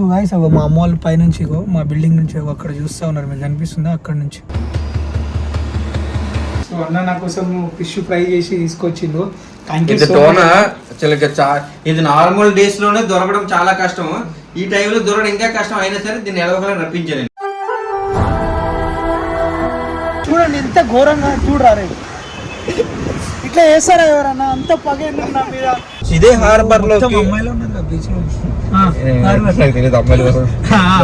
So guys అగో మా అమ్మ వాళ్ళ పైనుంచి ఇగో మా బిల్డింగ్ నుంచి అక్కడ చూస్తా ఉన్నారు. మీకు కనిపిస్తుందా? అక్కడ నుంచి. సో అన్న నా కోసం ఫిష్ ఫ్రై చేసి తీసుకొచ్చిండు. ఇది సో టోన చిలక చా- ఇది నార్మల్ డేస్లోనే దొరకడం చాలా కష్టం. ఈ టైంలో దొరకడం ఇంకా కష్టం అయినా సరే దీన్ని ఎలవకలా రప్పించాను చూడండి ఎంత ఘోరంగా చూడరా ఇట్లా చేస్తారా ఎవరన్నా? అంత పగ నా మీద? ఇదే హార్బర్. లో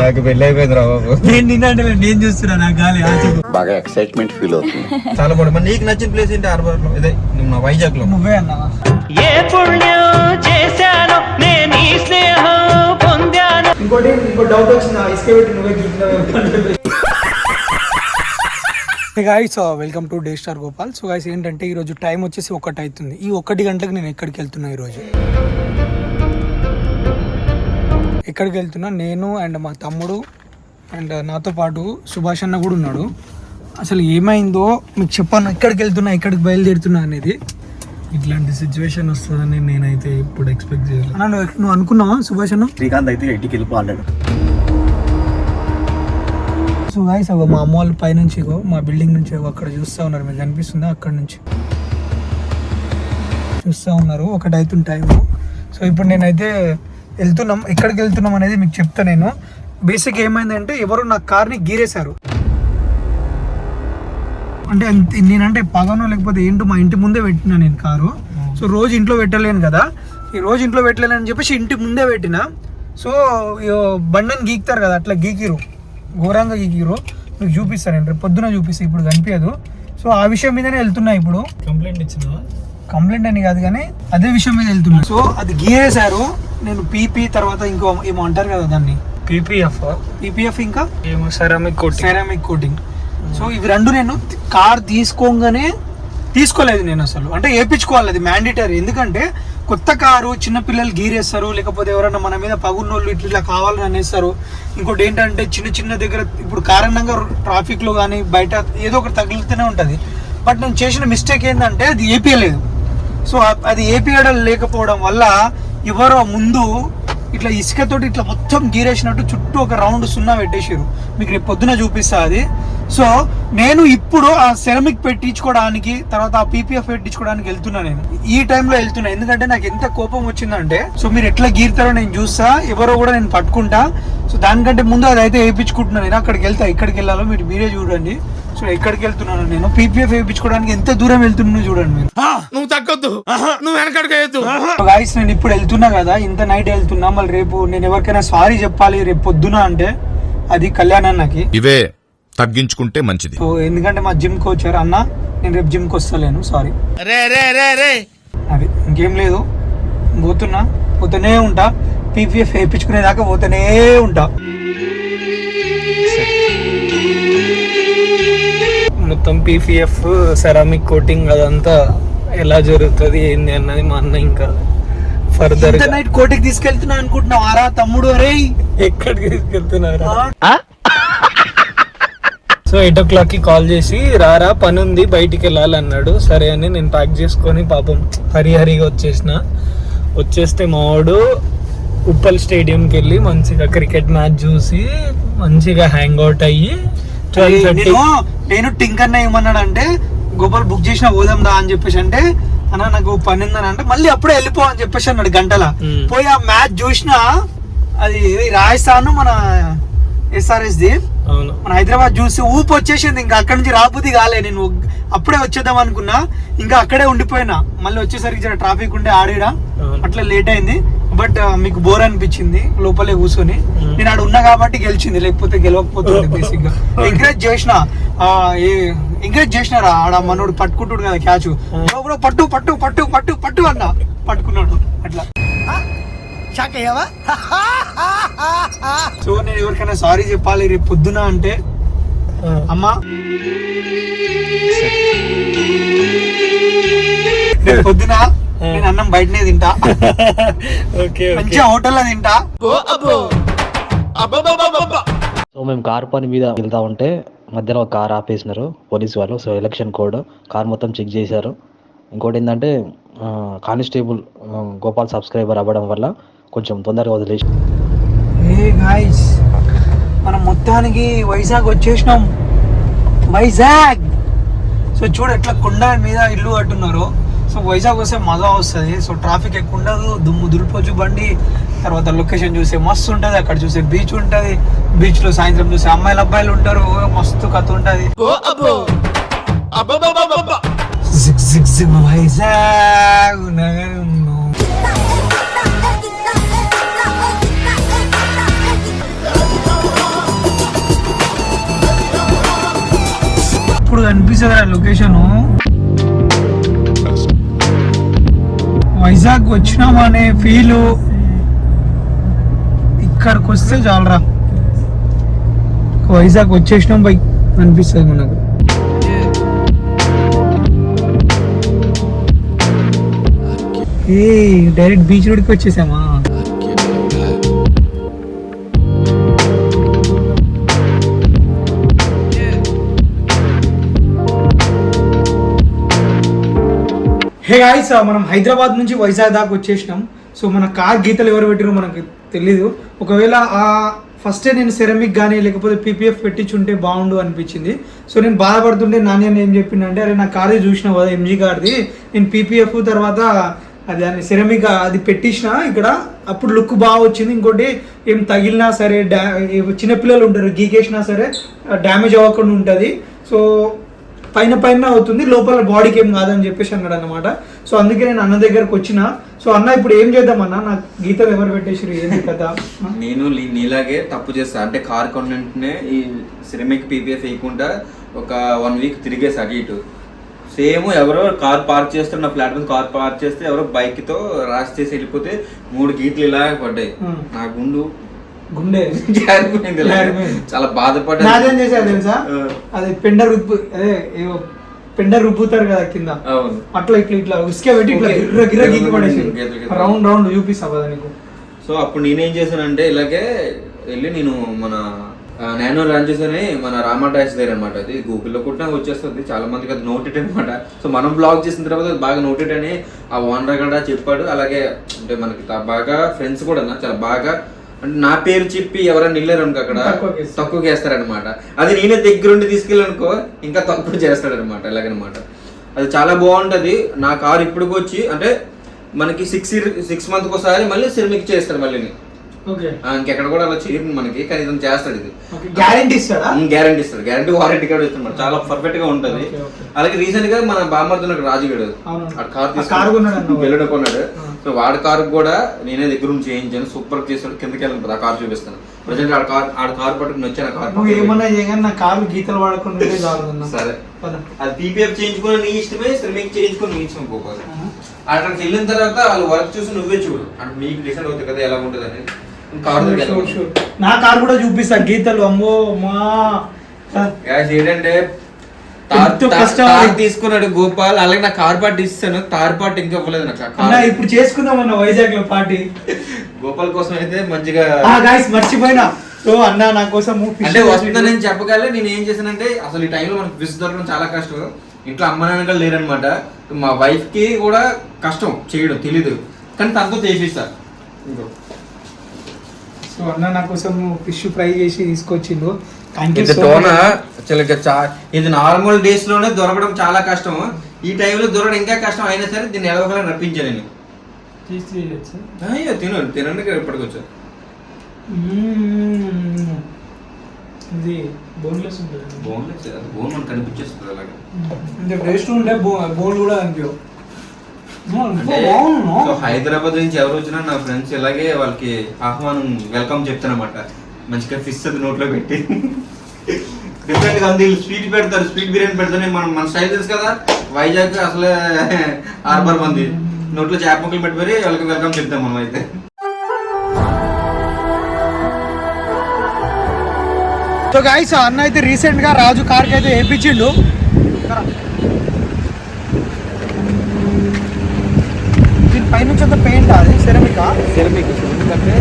నాకు పెళ్ళి అయిపోయింది రా బాబు. నేను నిన్నంటే నేను చూస్తున్నా నా గాలి ఆచు బాగా ఎక్సైట్మెంట్ ఫీల్ అవుతుంది. చాలా బాగుంది. మరి నీకు నచ్చిన ప్లేస్ ఏంటి హార్బర్లో ఇదే నా వైజాగ్లో నువ్వే ఏ పుణ్యం చేశాను నేను ఈ స్నేహం పొందాను. ఇంకోటి ఇంకో డౌట్ వచ్చింది? ఇసుక పెట్టి నువ్వే guys welcome to day star Gopal so guys ఏంటంటే ఈరోజు టైం వచ్చేసి ఒకటి అవుతుంది ఈ ఒకటి గంటలకు నేను ఎక్కడికి వెళ్తున్నా ఈరోజు ఎక్కడికి వెళ్తున్నా? నేను అండ్ మా తమ్ముడు అండ్ నాతో పాటు సుభాష్ అన్న కూడా ఉన్నాడు. అసలు ఏమైందో మీకు చెప్పాను ఎక్కడికి వెళ్తున్నా ఎక్కడికి బయలుదేరుతున్నా అనేది. ఇట్లాంటి సిచ్యువేషన్ వస్తుందని నేనైతే ఇప్పుడు ఎక్స్పెక్ట్ చేయలేదు. నువ్వు అనుకున్నావా సుభాష్ అన్న? శ్రీకాంత్ అయితే ఎయిటీకి వెళ్ళిపోవాలన్నాడు సో గాయస్ అగో మా అమ్మ వాళ్ళ పైనుంచి ఇగో మా బిల్డింగ్ నుంచి అక్కడ చూస్తూ ఉన్నారు. మీకు కనిపిస్తుందా? అక్కడ నుంచి చూస్తూ ఉన్నారు. ఒకటి అవుతుంది టైము సో ఇప్పుడు నేనైతే వెళ్తున్నాం. ఎక్కడికి వెళ్తున్నాం అనేది మీకు చెప్తా నేను. బేసిక్ ఏమైందంటే ఎవరు నా కార్ని గీరేశారు. అంటే నేనంటే పగనో లేకపోతే ఏంటో మా ఇంటి ముందే పెట్టినా నేను కారు. సో రోజు ఇంట్లో పెట్టలేను కదా. ఈ రోజు ఇంట్లో పెట్టలేను అని చెప్పేసి ఇంటి ముందే పెట్టిన. సో బండని గీకుతారు కదా అట్లా గీకిరు ఘోరంగా మీకు చూపిస్తాను నేను రేపు పొద్దున చూపిస్తాను ఇప్పుడు కనిపించదు. సో ఆ విషయం మీదనే వెళ్తున్నా ఇప్పుడు. కంప్లైంట్ ఇచ్చిన కంప్లైంట్ అని కాదు కానీ అదే విషయం మీద వెళ్తున్నా. సో అది గీరేశారు నేను పీపీ తర్వాత ఇంకో ఏమో అంటారు కదా దాన్ని. పీపీఎఫ్ పీపీఎఫ్ ఇంకా? ఏమో ceramic coating ceramic coating so ఇవి రెండు నేను కార్ తీసుకోగానే తీసుకోలేదు నేను అసలు. అంటే వేయించుకోవాలి అది మ్యాండేటరీ ఎందుకంటే కొత్త కారు చిన్నపిల్లలు గీరేస్తారు లేకపోతే ఎవరైనా మన మీద పగున్నోళ్ళు ఇట్లా ఇట్లా కావాలని అనేస్తారు. ఇంకోటి ఏంటంటే చిన్న చిన్న దగ్గర ఇప్పుడు కారణంగా ట్రాఫిక్లో కానీ బయట ఏదో ఒకటి తగులుతూనే ఉంటుంది. బట్ నేను చేసిన మిస్టేక్ ఏంటంటే అది ఏపీయలేదు సో అది ఏపీయడం లేకపోవడం వల్ల ఎవరో ముందు ఇట్లా ఇసుకతోటి ఇట్లా మొత్తం గీరేసినట్టు చుట్టూ ఒక రౌండ్ సున్నా పెట్టేసారు మీకు రేపు పొద్దున చూపిస్తా అది. సో నేను ఇప్పుడు ఆ సెరమిక్ పెట్టించుకోవడానికి తర్వాత ఆ పీపీఎఫ్ పెట్టించుకోవడానికి వెళ్తున్నా నేను. ఈ టైంలో వెళ్తున్నా. ఎందుకంటే నాకు ఎంత కోపం వచ్చిందంటే సో మీరు ఎట్లా గీరుతారో నేను చూస్తా ఎవరో కూడా నేను పట్టుకుంటా. సో దానికంటే ముందు అది అయితే వేయించుకుంటున్నాను నేను. అక్కడికి వెళ్తా ఎక్కడికి వెళ్ళాలో మీరు మీరే చూడండి. సో ఎక్కడికి వెళ్తున్నాను నేను. పీపీఎఫ్ వేయించుకోవడానికి ఎంత దూరం వెళ్తున్నానో చూడండి మీరు. నువ్వు తగ్గొద్దు. నువ్వు వెనకడికేయద్దు గాయస్ నేను ఇప్పుడు వెళ్తున్నా కదా ఇంత నైట్ వెళ్తున్నా. మళ్ళీ రేపు నేను ఎవరికైనా సారీ చెప్పాలి రేపు పొద్దున అంటే అది కళ్యాణ్ అన్నకి ఇవే. తగ్గించుకుంటే మంచిది. ఎందుకంటే మా జిమ్కి వచ్చారు అన్న నేను రేపు జిమ్కి వస్తలేను సారీ రే రే రే రే. అది ఇంకేం లేదు. పోతున్నా పోతూనే ఉంటా. పీపీఎఫ్ వేయించుకునేదాకా పోతూనే ఉంటా. మొత్తం పీపీఎఫ్ సెరామిక్ కోటింగ్ అదంతా ఎలా జరుగుతుంది ఏంది అన్నది మా అన్న ఇంకా ఫర్దర్ నైట్ కోటికి తీసుకెళ్తున్నా అనుకుంటున్నావు ఆరా తమ్ముడు అరే ఎక్కడికి తీసుకెళ్తున్నారు? సో ఎయిట్ ఓ క్లాక్కి కాల్ చేసి రారా పని ఉంది బయటికి వెళ్ళాలి అన్నాడు సరే అని నేను ప్యాక్ చేసుకొని పాపం హరి హరిగా వచ్చేసిన. వచ్చేస్తే మావాడు ఉప్పల్ స్టేడియంకి వెళ్ళి మంచిగా క్రికెట్ మ్యాచ్ చూసి మంచిగా హ్యాంగ్ అవుట్ అయ్యి నేను నేను టింకర్ ఏమన్నాడు అంటే గోపాల్ బుక్ చేసిన పోదాం దా అని చెప్పేసి అంటే అన్న నాకు పని ఉందని అంటే మళ్ళీ అప్పుడే వెళ్ళిపో అని చెప్పేసి అన్నాడు గంటల. పోయి ఆ మ్యాచ్ చూసినా అది రాజస్థాన్ మన ఎస్ఆర్ఎస్ ది అవును మన హైదరాబాద్ చూసి ఊపు వచ్చేసింది ఇంకా అక్కడి నుంచి రాబుద్ది కాలే. నేను అప్పుడే వచ్చేద్దాం అనుకున్నా ఇంకా అక్కడే ఉండిపోయినా. మళ్ళీ వచ్చేసరికి జర ట్రాఫిక్ ఉండే ఆడిరా అవును. అట్లా లేట్ అయింది. బట్ మీకు బోర్ అనిపించింది లోపలే కూర్చొని. నేను ఆడ ఉన్నా కాబట్టి గెలిచింది లేకపోతే గెలవకపోతుంది బేసిక్గా ఎంకరేజ్ చేసిన ఎంకరేజ్ చేసినారా? ఆడ మనోడు పట్టుకుంటుడు కదా క్యాచ్. బ్రో పట్టు పట్టు పట్టు పట్టు పట్టు అన్న. పట్టుకున్నాడు. అట్లా. సో నేను ఎవరికైనా సారీ చెప్పాలి రేపు పొద్దున అంటే? అమ్మా. రేపు పొద్దున నేను అన్నం బయటనే తింటా. ఓకే మంచిగా హోటల్లో తింటా. సో మేము కార్ పని మీద వెళ్తా ఉంటే మధ్యలో ఒక కార్ ఆపేసినారు పోలీస్ వాళ్ళు. సో ఎలక్షన్ కోడ్ కార్ మొత్తం చెక్ చేశారు. ఇంకోటి ఏంటంటే కానిస్టేబుల్ గోపాల్ సబ్స్క్రైబర్ అవ్వడం వల్ల కొంచెం తొందరగా వదిలేసి. ఏ గాయస్ మనం మొత్తానికి వైజాగ్ వచ్చేసినాం. వైజాగ్! సో చూడు ఎట్లా కొండ మీద ఇల్లు కట్టున్నారు. సో వైజాగ్ వస్తే మజా వస్తుంది. సో ట్రాఫిక్ ఎక్కువ ఉండదు. దుమ్ము దులిపోచు బండి. తర్వాత లొకేషన్ చూసే మస్తు ఉంటుంది. అక్కడ చూసే బీచ్ ఉంటుంది. బీచ్లో సాయంత్రం చూసే అమ్మాయిలు అబ్బాయిలు ఉంటారు. ఓ మస్తు కథ ఉంటుంది. జిగ్ జిగ్ జిగ్ వైజాగ్ నగరం. ఇప్పుడు కనిపిస్తుంది ఆ లొకేషన్? వైజాగ్ వచ్చినాం అనే ఫీల్. ఇక్కడికి వస్తే చాలరా వైజాగ్ వచ్చేసినాం బై అనిపిస్తుంది మనకు. ఏ డైరెక్ట్ బీచ్ రోడ్కి వచ్చేసామా? హే గాయస్ మనం హైదరాబాద్ నుంచి వైజాగ్ దాకా వచ్చేసినాం. సో మన కార్ గీతలు ఎవరు పెట్టారో మనకు తెలీదు. ఒకవేళ ఆ ఫస్టే నేను సెరమిక్ కానీ లేకపోతే పీపీఎఫ్ పెట్టించుంటే బాగుండు అనిపించింది. సో నేను బాధపడుతుంటే నాన్న ఏం చెప్పిందంటే అరే నా కార్ది చూసిన కదా ఎంజీ కార్ది నేను పీపీఎఫ్ తర్వాత అది దాన్ని సెరమిక్ అది పెట్టించిన ఇక్కడ. అప్పుడు లుక్ బాగా వచ్చింది. ఇంకోటి ఏం తగిలినా సరే డా చిన్నపిల్లలు ఉంటారు గీకేసినా సరే డ్యామేజ్ అవ్వకుండా ఉంటుంది. సో పైన పైన అవుతుంది లోపల బాడీకి ఏం కాదని చెప్పేసి అన్నాడు అనమాట సో అందుకే నేను అన్న దగ్గరకు వచ్చిన. సో అన్న ఇప్పుడు ఏం చేద్దాం అన్న? నాకు గీతలు ఎవరు పెట్టేసారు ఏంటి కదా నేను నీలాగే తప్పు చేస్తా. అంటే కార్ కొన్నింటినే ఈ సిరమిక్ పీపీఎఫ్ వేయకుండా ఒక వన్ వీక్ తిరిగేసి అటు ఇటు. సేమ్ ఎవరో కార్ పార్క్ చేస్తున్న ఫ్లాట్ మీద కార్ పార్క్ చేస్తే ఎవరో బైక్తో రాసి చేసి వెళ్ళిపోతే మూడు గీతలు ఇలా పడ్డాయి. నా గుండు గుండె. జారిపోయింది. చాలా బాధపడ్డా నాదేం చేశారు తెలుసా. అది పెండర్ రుబ్బు అదే పెండర్ రుబ్బుతారు కదా కింద. అట్లా ఇట్లా ఇట్లా ఉసుకే పెట్టి ఇట్లా. గిర్ర గిర్ర పడేసి. రౌండ్ రౌండ్ చూపిస్తా కదా నీకు. సో అప్పుడు నేనేం చేశానంటే ఇలాగే వెళ్ళి నేను మన నానో లాంచెస్ అని మన రామా టాక్స్ దగ్గర అనమాట అది గూగుల్లో కొట్టినా వచ్చేస్తుంది. చాలా మందికి అది నోటెడ్ అనమాట సో మనం బ్లాగ్ చేసిన తర్వాత అది బాగా నోటెడ్ అని ఆ ఓనర్ కూడా చెప్పాడు. అలాగే అంటే మనకి బాగా ఫ్రెండ్స్ కూడా చాలా బాగా అంటే నా పేరు చెప్పి ఎవరైనా వెళ్ళారు అనుకో అక్కడ తక్కువకి. తక్కువకి వేస్తారనమాట అది నేనే దగ్గరుండి తీసుకెళ్ళనుకో ఇంకా తక్కువ చేస్తాడనమాట ఎలాగనమాట అది చాలా బాగుంటది. నా కారు ఇప్పుడు వచ్చి అంటే మనకి సిక్స్ సిక్స్ మంత్కి ఒకసారి మళ్ళీ సిరమిక్ చేస్తాడు మళ్ళీ ఇంకెక్కడ కూడా అలా చేయరు మనకి కానీ ఇతను చేస్తాడు ఇది. గ్యారెంటీ ఇస్తాడా? గ్యారంటీ ఇస్తాడు. గ్యారంటీ వారంటీ కార్డు ఇస్తాడు. చాలా పర్ఫెక్ట్గా ఉంటది. అలాగే రీసెంట్గా మన బామ్మర్తున్నాడు రాజుగాడు. కారు కొన్నాడు సో వాడి కారు కూడా నేనే దగ్గర నుంచి చేయించాను. సూపర్ చేసాడు కిందకి వెళ్ళిన ఆ కార్ చూపిస్తాను. ప్రజెంట్ ఆడ కార్ ఆడ కార్ పట్టుకుని వచ్చాను కార్ నువ్వు ఏమన్నా చేయగానే నా కార్లు గీతలు వాడకుండా. సరే. అది పీపీఎఫ్ చేయించుకుని నీ ఇష్టమే శ్రమిక్ చేయించుకుని నీ ఇష్టం పోవాలి అక్కడికి వెళ్ళిన తర్వాత వాళ్ళు వర్క్ చూసి నువ్వే చూడు. అంటే మీకు డిసైడ్ అవుతుంది కదా ఎలా ఉంటుంది అనేది. కార్. నా కార్ కూడా చూపిస్తా గీతలు. అమ్మో మా ఏంటంటే తీసుకున్నాడు గోపాల్ అలాగే నా కార్ పార్ట్ ఇస్తాను. తార్ పార్ట్ ఇంకా ఇవ్వలేదు నాకు. కార్ ఇప్పుడు చేసుకుందాం అన్న వైజాగ్లో పార్టీ. గోపాల్ కోసం అయితే మంచిగా గాయస్ మర్చిపోయినా. సో అన్న నా కోసం అంటే వస్తుందని నేను చెప్పగలే. నేను ఏం చేశానంటే అసలు ఈ టైంలో మనకు ఫిష్ దొరకడం చాలా కష్టం. ఇంట్లో అమ్మ నాన్న కూడా లేరనమాట మా వైఫ్కి కూడా కష్టం చేయడం తెలీదు. కానీ తనతో చేపిస్తా ఇంకో. సో అన్న నా కోసం ఫిష్ ఫ్రై చేసి తీసుకొచ్చిండు. ఇది టోన ఇది నార్మల్ డేస్లోనే దొరకడం చాలా కష్టం ఈ టైంలో దొరకడం ఇంకా కష్టం అయినా సరే దీన్ని ఎలాగోలా రప్పించాను నేను. అయ్యో తిను తినండి ఇప్పటికొచ్చా ఇది బోన్లెస్ ఉంటుంది బోన్ బోన్ మనకు కనిపించేస్తుంది అలాగే. అంటే టేస్ట్ ఉంటే బోన్ కూడా అనిపించవు హైదరాబాద్ నుంచి ఎవరు వచ్చినా నా ఫ్రెండ్స్ ఇలాగే వాళ్ళకి ఆహ్వానం వెల్కమ్ చెప్తానమాట మంచిగా ఫిష్ అది నోట్లో పెట్టి. డిఫరెంట్గా ఉంది స్వీట్ పెడతారు స్వీట్ బిర్యానీ పెడతారు మనం మన స్టైల్ తెలుసు కదా. వైజాగ్ అసలే హార్బర్ మంది. నోట్లో చేప ముక్కలు పెట్టి మరి వాళ్ళకి వెల్కమ్ చెప్తాం మనం అయితే. సో గాయస్ అన్న అయితే రీసెంట్గా రాజు కార్కి అయితే వేయించిండు దీని పైనుంచి అంత పెయింట్ అది సెరమికా సెరమిక్ కొడుతున్నమాట అంటే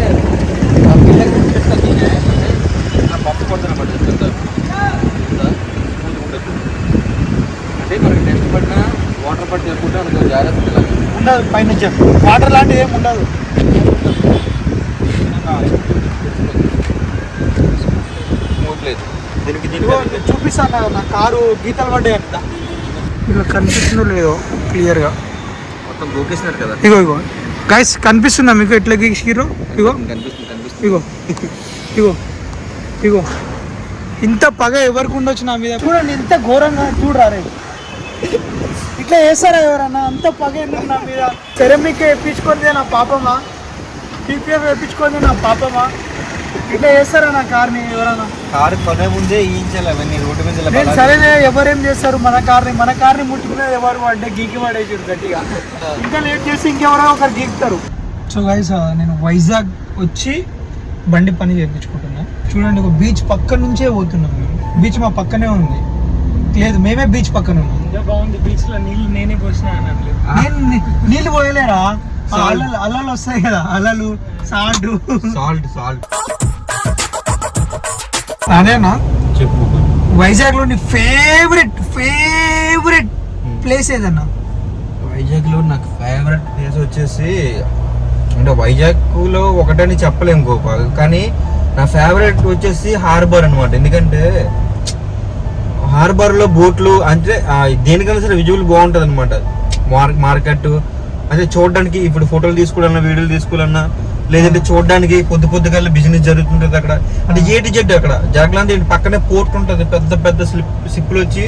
ఉండదు పైనుంచి వాటర్ లాంటిది ఏమి ఉండదు దీనికి చూపిస్తాను నా కారు గీతలు పడ్డాయి అంట ఇలా కనిపిస్తుందో లేదో క్లియర్గా మొత్తం గోకేసినారు కదా ఇగో ఇగో. గైస్ కనిపిస్తుందా మీకు ఎట్లా గీసిరో ఇగో. కనిపిస్తుంది. ఇగో. ఇగో. ఇగో. ఇంత పగ ఎవరికి ఉండొచ్చు నా మీద? చూడండి ఎంత ఘోరంగా చూడరా రే. ఇట్లా చేస్తారా ఎవరన్నా? అంత పగ ఎందుకు నా మీద? సెరమిక్ వేయించుకుందే నా పాపమా? పీపీఎఫ్ వేయించుకుందే నా పాపమా? ఇట్లా చేస్తారా నా కార్ని ఎవరన్నా? కారు కొనే ముందే అవన్నీ రోడ్డు మీద సరేనే ఎవరేం చేస్తారు? మన కార్ని మన కార్ని ముట్టుకునేది ఎవరు? అంటే గీకి పడేసారు గట్టిగా. ఇంకా లేట్ చేసి ఇంకెవరో ఒకరు గీకుతారు. సో గైస్ నేను వైజాగ్ వచ్చి బండి పని చేయించుకుంటున్నా. చూడండి ఒక బీచ్ పక్క నుంచే పోతున్నాం మేము. బీచ్ మా పక్కనే ఉంది. లేదు మేమే బీచ్ పక్కన ఉన్నాం. ఇంకా బాగుంది బీచ్లో నీళ్ళు నేనే పోసిన నీ- నీళ్ళు పోయలేరా? ఆ అలలు అలలు వస్తాయి కదా అలలు సాల్ట్. సాల్ట్ సాల్ట్ అదేనా? చెప్పు. వైజాగ్లోని ఫేవరెట్ ఫేవరెట్ ప్లేస్ ఏదన్నా? వైజాగ్లో నాకు ఫేవరెట్ ప్లేస్ వచ్చేసి అంటే వైజాగ్లో ఒకటని చెప్పలేము గోపాల్. కానీ నా ఫేవరెట్ వచ్చేసి హార్బర్ అనమాట ఎందుకంటే హార్బర్లో బోట్లు అంటే దేనికైనా సరే విజువల్ బాగుంటుంది అనమాట మార్కెట్ అంటే చూడడానికి ఇప్పుడు ఫోటోలు తీసుకోవాలన్నా వీడియోలు తీసుకోవాలన్నా లేదంటే చూడడానికి పొద్దు పొద్దుగల బిజినెస్ జరుగుతుంటుంది అక్కడ. అంటే ఏటి జెడ్ అక్కడ. జగలాంటి ఏంటి? పక్కనే పోర్ట్ ఉంటుంది. పెద్ద పెద్ద స్లిప్ సిప్పులు వచ్చి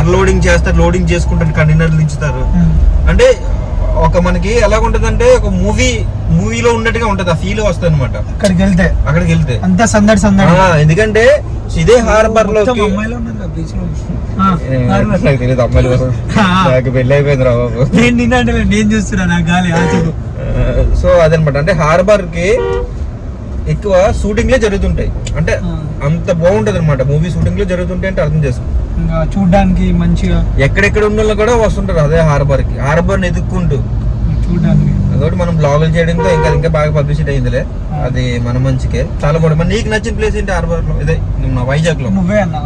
అన్లోడింగ్ చేస్తారు లోడింగ్ చేసుకుంటారు కంటైనర్లు దించుతారు. అంటే ఒక మనకి ఎలా ఉంటదంటే ఒక మూవీ మూవీలో ఉన్నట్టుగా ఉంటది ఆ ఫీల్ వస్తుంది అనమాట అక్కడికి వెళ్తే. అక్కడికి వెళ్తే. అంతా సందడి సందడి. ఎందుకంటే ఇదే హార్బర్లో. నాకు తెలియదు అమ్మాయిల కోసం. నాకు పెళ్ళి అయిపోయింది రా బాబు. నేను నిన్నంటే నేను చూస్తున్నా నా గాలి సో అదనమాట. అంటే హార్బర్కి ఎక్కువ షూటింగ్ లే జరుగుతుంటాయి. అంటే. అంత బాగుంటది అనమాట మూవీ షూటింగ్లో జరుగుతుంటాయి అంటే అర్థం చేసుకో. ఇంకా చూడడానికి మంచిగా ఎక్కడెక్కడ ఉన్న వాళ్ళు కూడా వస్తుంటారు అదే హార్బర్కి హార్బర్ని ఎదుక్కుంటూ. చూడడానికి. అదొకటి మనం బ్లాగులు చేయడంతో ఇంకా ఇంకా బాగా పబ్లిసిటీ అయిందిలే. అది మన మంచికే. చాలా బాగుంది. మరి నీకు నచ్చిన ప్లేస్ ఏంటి హార్బర్లో ఇదే మన వైజాగ్లో నువ్వే అన్నా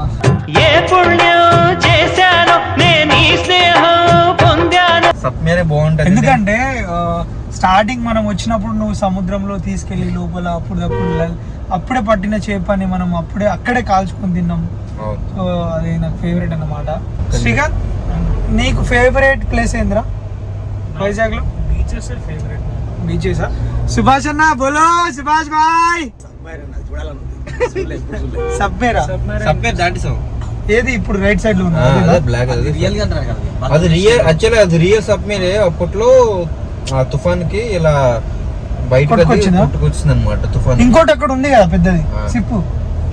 ఏ పుణ్యం చేశాను నేను ఈ స్నేహం సప్మేరే బాగుంటది. ఎందుకంటే స్టార్టింగ్ మనం వచ్చినప్పుడు నువ్వు సముద్రంలో తీసుకెళ్ళి లోపల అప్పుడప్పుడు అప్పుడే పట్టిన చేపని మనం అప్పుడే అక్కడే కాల్చుకొని తిన్నాం. సో అది నాకు ఫేవరెట్ అన్నమాట. శ్రీకాంత్ నీకు ఫేవరెట్ ప్లేస్ ఏంద్రా? వైజాగ్లో బీచెస్ ఫేవరెట్ బీచెస్ సుభాష్ అన్న బోలో సుభాష్ బాయ్! సబ్మేరా సబ్మే దాటిసాం ఏది ఇప్పుడు రైట్ సైడ్లో ఉంది? అదే బ్లాక్ అది రియల్గా అంటారు కదా. అది రియల్ యాక్చువల్లీ అది రియల్ సబ్మేరే అప్పట్లో ఆ తుఫాన్కి ఇలా బయటకు కొట్టుకొచ్చిందా? అనమాట తుఫాన్ ఇంకోటి అక్కడ ఉంది కదా పెద్దది. సిప్పు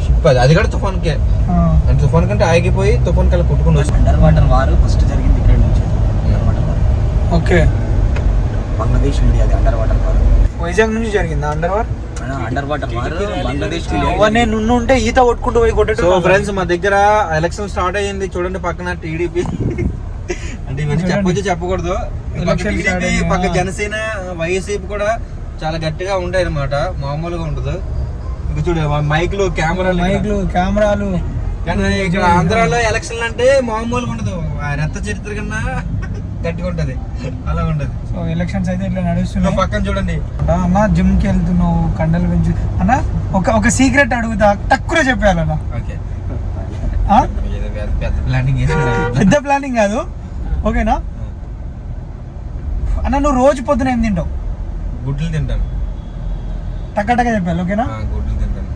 షిప్ అది అది కూడా తుఫాన్ కే ఆ. అంటే తుఫాన్ కంటే ఆగిపోయి తుఫాన్ కల్లా కొట్టుకుని వచ్చింది అండర్ వాటర్ వారు ఫస్ట్ జరిగింది ఇక్కడ నుంచి. Under water war okay. Bangladesh India అది అండర్ వాటర్ వార్ వైజాగ్ నుంచి జరిగిందా under war under water war Bangladesh నేను నున్ను ఉంటే ఈత కొట్టుకుంటూ పోయి సో కొట్టేటోళ్ళం. ఫ్రెండ్స్ మా దగ్గర ఎలక్షన్ స్టార్ట్ అయ్యింది. చూడండి పక్కన టీడీపీ అంటే ఇవన్నీ. చెప్పొచ్చు చెప్పకూడదు. టీడీపీ. పక్క. జనసేన వైఎస్ఆర్ కూడా చాలా గట్టిగా ఉంటాయి అనమాట మామూలుగా ఉండదు. ఇక చూడు మైక్లు కెమెరాలు మైక్లు కెమెరాలు కానీ ఇక్కడ ఆంధ్రాలో ఎలక్షన్లు అంటే మామూలుగా ఉండదు. ఆ రక్త చరిత్ర కన్నా గట్టిగా ఉంటది. అలా ఉంటది సో ఎలక్షన్స్ అయితే ఇట్లా ఇంకా నడుస్తున్నాయి పక్కన చూడండి. అన్న జిమ్కి వెళ్తున్నావు కండలు పెంచు. అన్న ఒక ఒక సీక్రెట్ అడుగుతా తక్కువ చెప్పాలన్న ఓకే. పెద్ద- ప్లానింగ్ పెద్ద ప్లానింగ్ కాదు. ఓకేనా? అన్న నువ్వు రోజు పొద్దున ఏం తింటావు? గుడ్లు తింటాను. టక్క చెప్పాలి ఓకేనా? గుడ్లు తింటాను.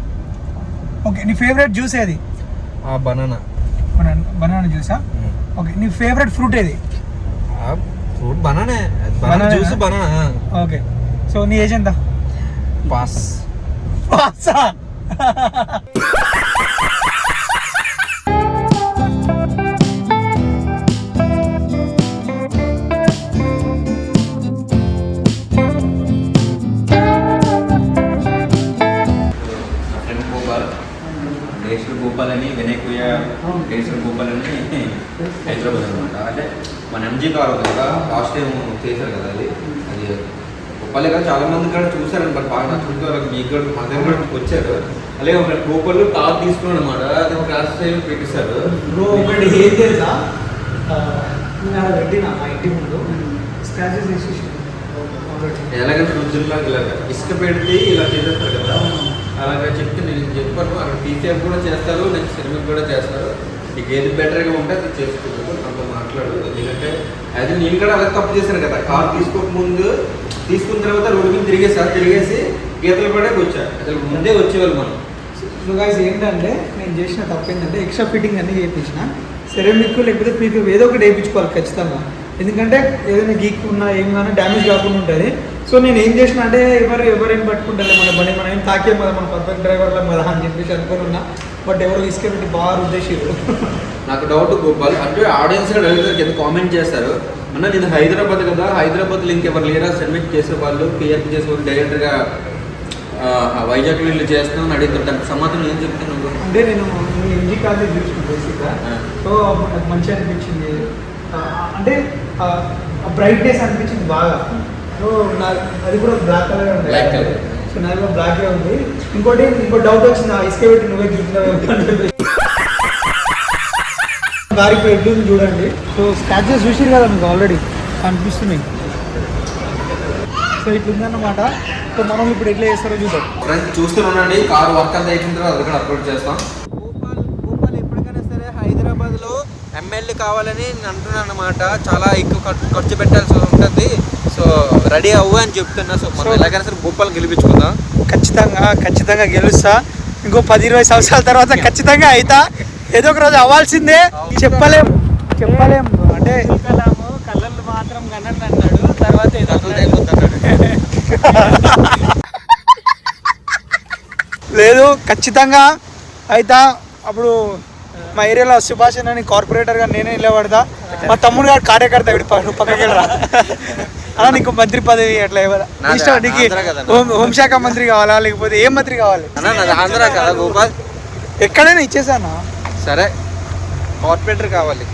ఓకే నీ ఫేవరెట్ జ్యూస్ ఏది? బనానా. బనానా జ్యూసా ఓకే నీ ఫేవరెట్ ఫ్రూట్ ఏది? Fruit బనానే banana Banana juice? Banana okay so నీ ఏజ్ ఎంత? పాస్ పాసా గోపాల్ అని వినాయకుయ్య డేశ్వర్ గోపాల్ అని హైదరాబాద్ అనమాట అంటే మన ఎంజీ కార్ కదా లాస్ట్ టైం చేశారు కదా అది. అది గోపాల్ కదా చాలా మంది కూడా చూసారు బట్ బాగా నచ్చుకుంటే వాళ్ళకి మీకు కూడా మా దగ్గర కూడా వచ్చారు. అలాగే ఒక గోపాల్ టాప్ తీసుకున్నాడు అనమాట అది క్లాస్ టైం పెట్టిస్తారు బ్రో ఒకటి ఏం తెలుసా? నేను అలా పెట్టిన మా ఇంటి ముందు. స్క్రాచెస్ వేసేసి ఎలాగంటే రుజుల్లాగా ఇలాగ ఇసుక పెడితే ఇలా చేసేస్తారు కదా. అలాగే చెప్తే నేను చెప్పాను అక్కడ టీసీఎఫ్ కూడా చేస్తారు నెక్స్ట్ సినిమా కూడా చేస్తారు. నీకు ఏది బెటర్గా ఉంటే అది చేసుకుంటాను మాట్లాడు ఎందుకంటే అది నేను కూడా అలా తప్పు చేశాను కదా. కార్ తీసుకోక ముందు తీసుకున్న తర్వాత రోడ్డు మీద తిరిగేసారి తిరిగేసి గీతలు పడే వచ్చాను అసలు ముందే వచ్చేవాళ్ళు మనం. సో గాయస్ ఏంటంటే నేను చేసిన తప్పు ఏంటంటే ఎక్స్ట్రా ఫిట్టింగ్ అన్ని చేయించిన. సెరమిక్ లేకపోతే పీపీ ఏదో ఒకటి వేయించుకోవాలి ఖచ్చితంగా. ఎందుకంటే ఏదైనా గీక్ ఉన్నా ఏం కానీ డ్యామేజ్ కాకుండా ఉంటుంది. సో నేను ఏం చేసిన అంటే ఎవరు ఎవరేం పట్టుకుంటారు మన బండి మనం ఏం తాకేం కదా మన పర్ఫెక్ట్ డ్రైవర్లో కదా అని చెప్పేసి అనుకుని ఉన్నా. బట్ ఎవరు తీసుకెళ్ళి బాగా ఉద్దేశిరు నాకు డౌట్ గోపాల్. అంటే ఆడియన్స్ కింద కామెంట్ చేస్తారు. అన్న నేను హైదరాబాద్ కదా హైదరాబాద్లో ఇంకెవరు లేరా? సబ్మిట్ చేసే వాళ్ళు పిఎఫ్ చేసే వాళ్ళు డైరెక్ట్గా వైజాగ్లో వీళ్ళు చేస్తాం అని దానికి సమాధానం ఏం చెప్తున్నాను అంటే నేను మీ ఎంజీ కాలేజ్ చూసిన బేసిక్గా. సో నాకు మంచిగా అనిపించింది. అంటే బ్రైట్నెస్ అనిపించింది బాగా. సో నాకు అది కూడా బ్లాక్ కలర్ ఉంది Black colour. సో నాకు కూడా బ్లాకే ఉంది. ఇంకోటి ఇంకో డౌట్ వచ్చింది ఆ ఇసుక పెట్టి నువ్వే చూస్తున్నావు గారికి ఎట్లుంది చూడండి. సో స్క్రాచెస్ చూసిరు కదా మీకు ఆల్రెడీ కనిపిస్తున్నాయి. సో ఇట్లుందన్నమాట. సో మనం ఇప్పుడు ఎట్లా చేస్తారో చూద్దాం. ఫ్రెండ్స్ చూస్తున్నానండి కార్ వర్క్ అంతా అయిపోయిన తర్వాత అది కూడా అప్లోడ్ చేస్తాం. కావాలని నేను అంటున్నాను అనమాట చాలా ఎక్కువ ఖర్చు పెట్టాల్సి ఉంటుంది. సో రెడీ అవ్వు అని చెప్తున్నా. సో మనం ఎలాగైనా సరే భూపాల్ గెలిపించుకుందాం. ఖచ్చితంగా ఖచ్చితంగా గెలుస్తా. ఇంకో పది ఇరవై సంవత్సరాల తర్వాత ఖచ్చితంగా అయితా. ఏదో ఒక రోజు అవ్వాల్సిందే. చెప్పలేం చెప్పలేం అంటే కళ్ళల్లో మాత్రం కనండి అన్నాడు. తర్వాత ఏదో లేదు ఖచ్చితంగా అయితా. అప్పుడు మా ఏరియాలో సుభాష్ అని కార్పొరేటర్గా నేనే నిలబడతా. మా తమ్ముడు గారు కార్యకర్త విడి పక్కకి వెళ్ళరా అలా నీకు మంత్రి పదవి అట్లా ఇవ్వరా ఇష్టం నీకు హోంశాఖ మంత్రి కావాలా? లేకపోతే ఏం మంత్రి కావాలి? ఆంధ్ర కదా గోపాల్. ఎక్కడైనా ఇచ్చేసాను? సరే. కార్పొరేటర్ కావాలి.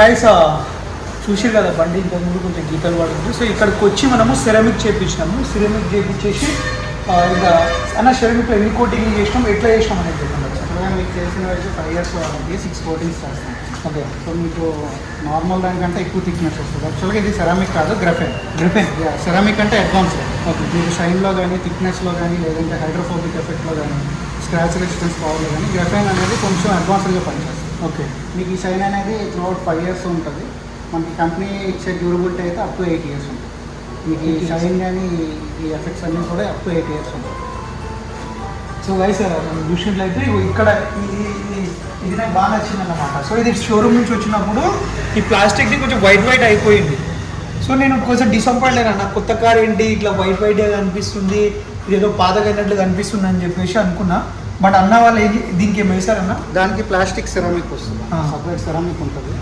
గైస్ చూసి కదా బండి ఇంతకు ముందు కొంచెం గీతలు పడుతుంది సో ఇక్కడికి వచ్చి మనము సెరమిక్ చేపించినాము. సెరమిక్ చేపించేసి ఇంకా అన్న సెరమిక్లో ఎన్ని కోటింగ్ చేసినాం ఎట్లా చేసినాం అనేది చెప్పండి. మీకు చేసిన వయసు five years warranty six coatings చేస్తాం ఓకే. సో మీకు నార్మల్ దానికంటే ఎక్కువ థిక్నెస్ వస్తుంది. యాక్చువల్గా ఇది సెరామిక్ కాదు గ్రఫెన్ గ్రిఫెన్ సెరామిక్ అంటే అడ్వాన్స్ ఓకే. మీకు షైన్లో కానీ థిక్నెస్లో కానీ లేదంటే హైడ్రోఫోబిక్ ఎఫెక్ట్లో కానీ స్క్రాచ్ రెసిస్టెన్స్ పవర్లో కానీ గ్రఫెన్ అనేది కొంచెం అడ్వాన్స్డ్గా పనిచేస్తుంది. ఓకే. మీకు ఈ షైన్ అనేది త్రూఅవుట్ ఫైవ్ ఇయర్స్ ఉంటుంది. మనకి కంపెనీ ఇచ్చే డ్యూరబిలిటీ అయితే అప్ టు ఎయిట్ ఇయర్స్ ఉంటుంది. మీకు ఈ షైన్ కానీ ఈ ఎఫెక్ట్స్ అన్నీ కూడా అప్ టు ఎయిట్ ఇయర్స్ ఉంటుంది సో గైస్ మనం చూసినట్లయితే ఇక్కడ ఇది ఇది- నాకు బాగా నచ్చింది అన్నమాట సో ఇది షోరూమ్ నుంచి వచ్చినప్పుడు ఈ ప్లాస్టిక్ది కొంచెం వైట్ వైట్ అయిపోయింది. సో నేను కొంచెం డిసప్పాయింట్ అయినా నాకు కొత్త కార్ ఏంటి? ఇట్లా వైట్ వైట్గా కనిపిస్తుంది. ఇది ఏదో పాతగా అయినట్లు కనిపిస్తుంది అని చెప్పేసి అనుకున్నా. బట్ అన్న వాళ్ళు ఏది దీనికి ఏం వేశారన్న దానికి ప్లాస్టిక్ సెరామిక్ వస్తుంది. సపరేట్ సెరామిక్ ఉంటుంది.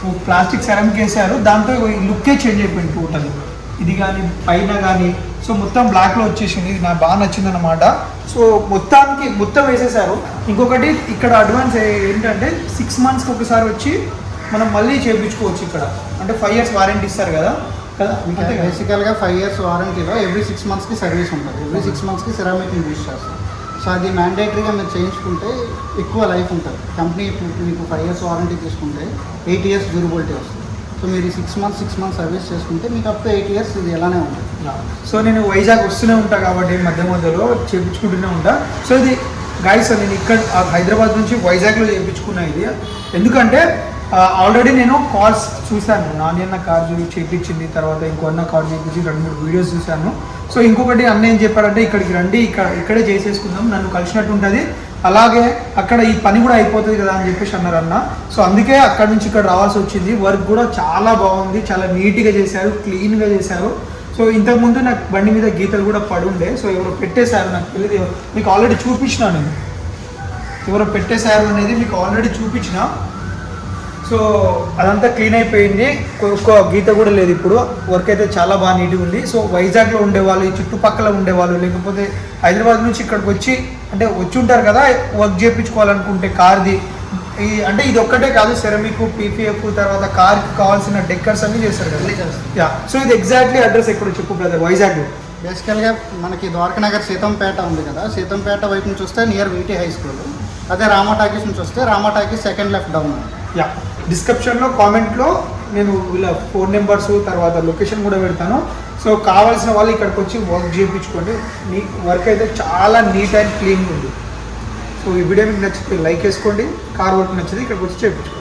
సో ప్లాస్టిక్ సెరమిక్ వేసారు. దాంతో లుక్కే చేంజ్ అయిపోయింది టోటల్. ఇది కానీ పైన కానీ సో మొత్తం బ్లాక్లో వచ్చేసింది. ఇది నాకు బాగా నచ్చింది అనమాట సో మొత్తానికి మొత్తం వేసేసారు. ఇంకొకటి ఇక్కడ అడ్వాన్స్ ఏంటంటే సిక్స్ మంత్స్కి ఒకసారి వచ్చి మనం మళ్ళీ చేయించుకోవచ్చు ఇక్కడ. అంటే ఫైవ్ ఇయర్స్ వారంటీ ఇస్తారు కదా. కదా? బేసికల్గా ఫైవ్ ఇయర్స్ వారంటీలో ఎవ్రీ సిక్స్ మంత్స్కి సర్వీస్ ఉంటుంది. ఎవ్రీ సిక్స్ మంత్స్కి సెరామిక్ని యూజ్ చేస్తాం సో అది మ్యాండేటరీగా మీరు చేయించుకుంటే ఎక్కువ లైఫ్ ఉంటుంది. కంపెనీ ఇప్పుడు మీకు ఫైవ్ ఇయర్స్ వారంటీ తీసుకుంటే ఎయిట్ ఇయర్స్ డ్యూరబిలిటీ వస్తుంది. సో మీరు six months six months service చేసుకుంటే మీకు అప్ టు ఎయిట్ ఇయర్స్ ఇది ఎలానే ఉంటుంది. సో నేను వైజాగ్ వస్తూనే ఉంటా కాబట్టి మధ్య మధ్యలో చేయించుకుంటూనే ఉంటా. సో ఇది గాయస్ నేను ఇక్కడ హైదరాబాద్ నుంచి వైజాగ్లో చేయించుకున్నా ఇది ఎందుకంటే ఆల్రెడీ నేను కార్స్ చూశాను. నాని అన్న కార్ చేయించింది తర్వాత ఇంకో అన్న కార్ చేయించి రెండు మూడు వీడియోస్ చూశాను. సో ఇంకొకటి అన్న ఏం చెప్పారంటే ఇక్కడికి రండి ఇక్కడ ఇక్కడే చేసేసుకుందాం నన్ను కలిసినట్టు ఉంటుంది. అలాగే అక్కడ ఈ పని కూడా అయిపోతుంది కదా అని చెప్పేసి అన్నారు అన్న. సో అందుకే అక్కడ నుంచి ఇక్కడ రావాల్సి వచ్చింది. వర్క్ కూడా చాలా బాగుంది చాలా నీట్గా చేశారు క్లీన్గా చేశారు. సో ఇంతకుముందు నాకు బండి మీద గీతలు కూడా పడుండే. సో ఎవరో పెట్టేశారు నాకు తెలియదు మీకు ఆల్రెడీ చూపించిన నేను. ఎవరో పెట్టేశారు అనేది మీకు ఆల్రెడీ చూపించిన. సో అదంతా క్లీన్ అయిపోయింది. ఒక్క గీత కూడా లేదు ఇప్పుడు. వర్క్ అయితే చాలా బాగా నీట్గా ఉంది. సో వైజాగ్లో ఉండేవాళ్ళు ఈ చుట్టుపక్కల ఉండేవాళ్ళు లేకపోతే హైదరాబాద్ నుంచి ఇక్కడికి వచ్చి అంటే వచ్చి ఉంటారు కదా వర్క్ చేయించుకోవాలనుకుంటే కార్ది. ఈ అంటే ఇది ఒక్కటే కాదు సెరమిక్ పీపీఎఫ్ తర్వాత కార్కి కావాల్సిన డెక్కర్స్ అన్ని చేస్తారు కదా. యా. సో ఇది ఎగ్జాక్ట్లీ అడ్రస్ ఎక్కడ చెప్పు బ్రదర్ వైజాగ్లో? బేసికల్గా మనకి ద్వారకనగర్ సీతంపేట ఉంది కదా. సీతంపేట వైపు నుంచి వస్తే నియర్ వీటీ హై స్కూల్ అదే రామా టాకీస్ నుంచి వస్తే Rama talkies second left down yeah. డిస్క్రిప్షన్లో కామెంట్లో నేను వీళ్ళ ఫోన్ నెంబర్స్ తర్వాత లొకేషన్ కూడా పెడతాను. సో కావాల్సిన వాళ్ళు ఇక్కడికి వచ్చి వర్క్ చేయించుకోండి. మీ వర్క్ అయితే చాలా నీట్ అండ్ క్లీన్గా ఉంది. సో ఈ వీడియో మీకు నచ్చితే లైక్ వేసుకోండి కార్ వర్క్ నచ్చితే ఇక్కడికి వచ్చి చేయించుకోండి.